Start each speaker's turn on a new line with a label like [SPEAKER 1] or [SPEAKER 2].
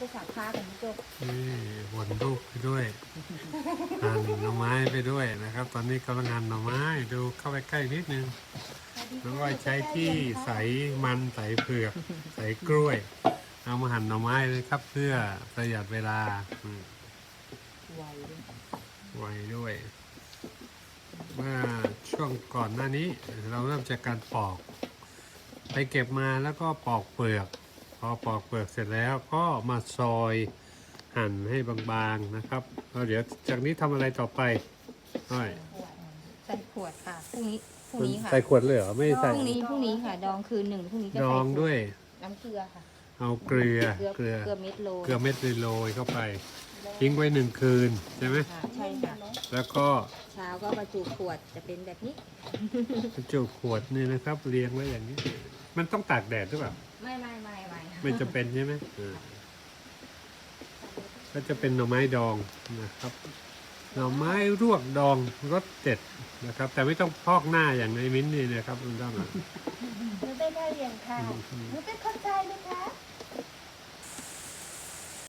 [SPEAKER 1] ไปสักผ้ากันพี่โจบ
[SPEAKER 2] นี่วนลูกไปด้วยหั่นหน่อไม้ไปด้วยนะครับ ตอนนี้กำลังหั่นหน่อไม้ดูเข้าไปใกล้นิดนึงน้องอ้อยใช้ที่ใสมันใสเผือกใสกล้วย เอามาหั่นหน่อไม้เลยครับ เพื่อประหยัดเวลาอืม
[SPEAKER 1] ไวด้วย
[SPEAKER 2] ไวด้วย เมื่อช่วงก่อนหน้านี้ เราเริ่มจากการปอก ไปเก็บมาแล้วก็ปอกเปลือก พอปอกเปลือกเสร็จแล้วก็มาซอยหั่นให้บางๆนะครับแล้วเดี๋ยวจากนี้ทำอะไรต่อไปอ้อย
[SPEAKER 1] ใส่ขวดค่ะพรุ่งนี้พรุ่งนี้ค่ะ
[SPEAKER 2] ใส่ขวดเลยเหรอไม่
[SPEAKER 1] พ
[SPEAKER 2] ใส่
[SPEAKER 1] รุ่งนี้พรุ่งนี้ค่ะ ดองคืนหนึ่งพรุ่งนี้จะ
[SPEAKER 2] ด
[SPEAKER 1] ใส่
[SPEAKER 2] อง
[SPEAKER 1] ข
[SPEAKER 2] ด้วย
[SPEAKER 1] น้ำเกลือค่ะ
[SPEAKER 2] เอาเกลือ
[SPEAKER 1] เกลือ
[SPEAKER 2] เกลือ
[SPEAKER 1] เกลือเม็ดโรย
[SPEAKER 2] เกลือเม็ดโรยเข้าไป ทิ้งไว้หนึ่งคืนใช่ไหม
[SPEAKER 1] ค่ะใช่ค่ะ
[SPEAKER 2] แล้วก็
[SPEAKER 1] เช้าก็บรรจุขวดจะเป็นแบบนี้
[SPEAKER 2] บรรจุขวดนี่นะครับ เรียงไว้อย่างนี้ มันต้องตากแดดหรือเปล่า
[SPEAKER 1] ไม่
[SPEAKER 2] จะเป็นใช่ไหมก็จะเป็นหน่อไม้ดองนะครับ หน่อไม้รวกดองรสเด็ดนะครับ แต่ไม่ต้องพอกหน้าอย่างในมิ้นท์นี่นะครับคุณต้องอะ
[SPEAKER 3] หนูเป็นได้เรียนค่ะหนูเป็นคนใจไหมคะ